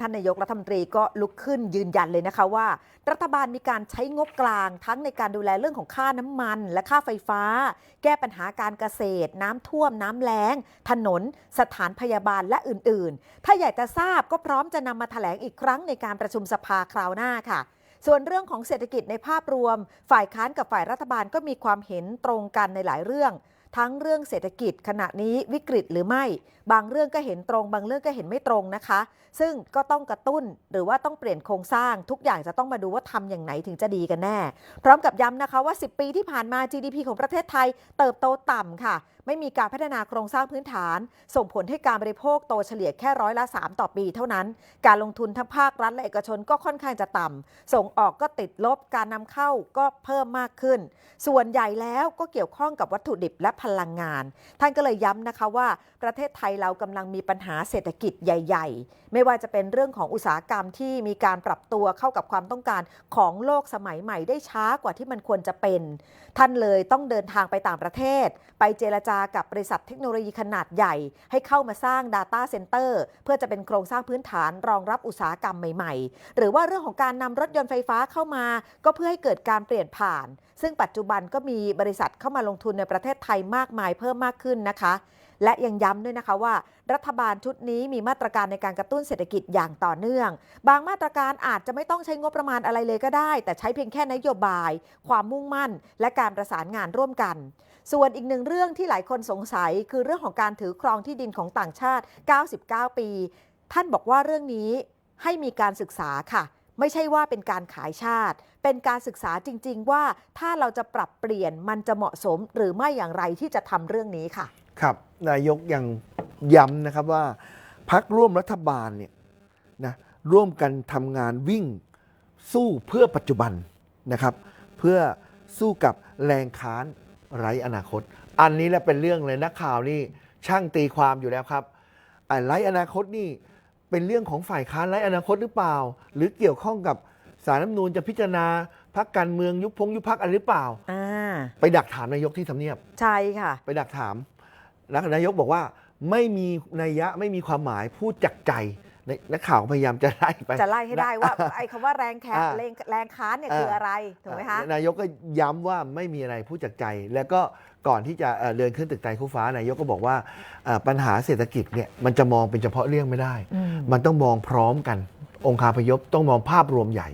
ท่านนายกรัฐมนตรีก็ลุกขึ้นยืนยันเลยนะคะว่า รัฐบาลมีการใช้งบกลางทั้งในการดูแลเรื่องของค่าน้ำมัน และค่าไฟฟ้า แก้ปัญหาการเกษตร น้ำท่วม น้ำแล้ง ถนน สถานพยาบาลและอื่นๆ ถ้าอยากจะทราบก็พร้อมจะนำมาแถลงอีกครั้งในการประชุมสภาคราวหน้าค่ะส่วนเรื่องของเศรษฐกิจในภาพรวม ฝ่ายค้านกับฝ่ายรัฐบาลก็มีความเห็นตรงกันในหลายเรื่อง ทั้งเรื่องเศรษฐกิจขณะนี้วิกฤตหรือไม่ บางเรื่องก็เห็นตรง บางเรื่องก็เห็นไม่ตรงนะคะ ซึ่งก็ต้องกระตุ้นหรือว่าต้องเปลี่ยนโครงสร้าง ทุกอย่างจะต้องมาดูว่าทำอย่างไหนถึงจะดีกันแน่ พร้อมกับย้ำนะคะว่า 10 ปีที่ผ่านมา GDP ของประเทศไทย เติบโตต่ำค่ะ ไม่มีการพัฒนาโครงสร้างพื้นฐาน ส่งผลให้การบริโภคโตเฉลี่ยแค่ร้อยละ 3 ต่อปีเท่านั้น การลงทุนทั้งภาครัฐและเอกชนก็ค่อนข้างจะต่ำส่งออกก็ติดลบการนำเข้าก็เพิ่มมากขึ้น ส่วนใหญ่แล้วก็เกี่ยวข้องกับวัตถุดิบและพลังงาน ท่านก็เลยย้ำนะคะว่าประเทศไทยเรากำลังมีปัญหาเศรษฐกิจใหญ่ ๆ ไม่ว่าจะเป็นเรื่องของอุตสาหกรรมที่มีการปรับตัวเข้ากับความต้องการของโลกสมัยใหม่ได้ช้ากว่าที่มันควรจะเป็น ท่านเลยต้องเดินทางไปต่างประเทศ ไปเจรจากับบริษัทเทคโนโลยีขนาดใหญ่ ให้เข้ามาสร้าง Data Center เพื่อจะเป็นโครงสร้างพื้นฐานรองรับอุตสาหกรรมใหม่ ๆ หรือว่าเรื่องของการนำรถยนต์ไฟฟ้าเข้ามา ก็เพื่อให้เกิดการเปลี่ยนผ่าน ซึ่งปัจจุบันก็มีบริษัทเข้ามาลงทุนในประเทศไทยมากมายเพิ่มมากขึ้นนะคะ และยังย้ำด้วยนะคะว่า รัฐบาลชุดนี้มีมาตรการในการกระตุ้นเศรษฐกิจอย่างต่อเนื่อง บางมาตรการอาจจะไม่ต้องใช้งบประมาณอะไรเลยก็ได้ แต่ใช้เพียงแค่นโยบาย ความมุ่งมั่น และการประสานงานร่วมกัน ส่วนอีกหนึ่งเรื่องที่หลายคนสงสัย คือเรื่องของการถือครองที่ดินของต่างชาติ 99 ปี ท่านบอกว่าเรื่องนี้ให้มีการศึกษาค่ะ ไม่ใช่ว่าเป็นการขายชาติ เป็นการศึกษาจริง ๆ ว่าถ้าเราจะปรับเปลี่ยนมันจะเหมาะสมหรือไม่อย่างไรที่จะทำเรื่องนี้ค่ะ ครับ นายกยังย้ำนะครับว่าพักร่วมรัฐบาลเนี่ยนะร่วมกันทำงานวิ่งสู้เพื่อปัจจุบันนะครับ เพื่อสู้กับแรงค้านไร้อนาคต อันนี้แหละเป็นเรื่องเลยนักข่าวนี่ช่างตีความอยู่แล้วครับอ่าไร้อนาคตนี่ เป็นเรื่องของฝ่ายค้านไร้อนาคตหรือเปล่า หรือเกี่ยวข้องกับสารรัฐธรรมนูญจะพิจารณาพักการเมืองยุบพงยุบพักอะไรหรือเปล่า อ่าไปดักถามนายกที่ทำเนียบ ใช่ค่ะ ไปดักถามแล้วนายกบอกว่าไม่มีนัยยะไม่มีความหมายพูดจากใจในนักข่าวพยายามจะไล่ไป จะไล่ให้ได้ว่า ไอ้คำว่าแรงแคอ่า แรงแรงค้านเนี่ยคืออะไร ถูกไหมคะ นายกก็ย้ำว่าไม่มีอะไรพูดจากใจ แล้วก็ก่อนที่จะเอ่อเดินขึ้นตึกไทยคู่ฟ้านายกก็บอกว่าเอ่อปัญหาเศรษฐกิจเนี่ยมันจะมองเป็นเฉพาะเรื่องไม่ได้ อืม มันต้องมองพร้อมกัน องค์คาพยพต้องมองภาพรวมใหญ่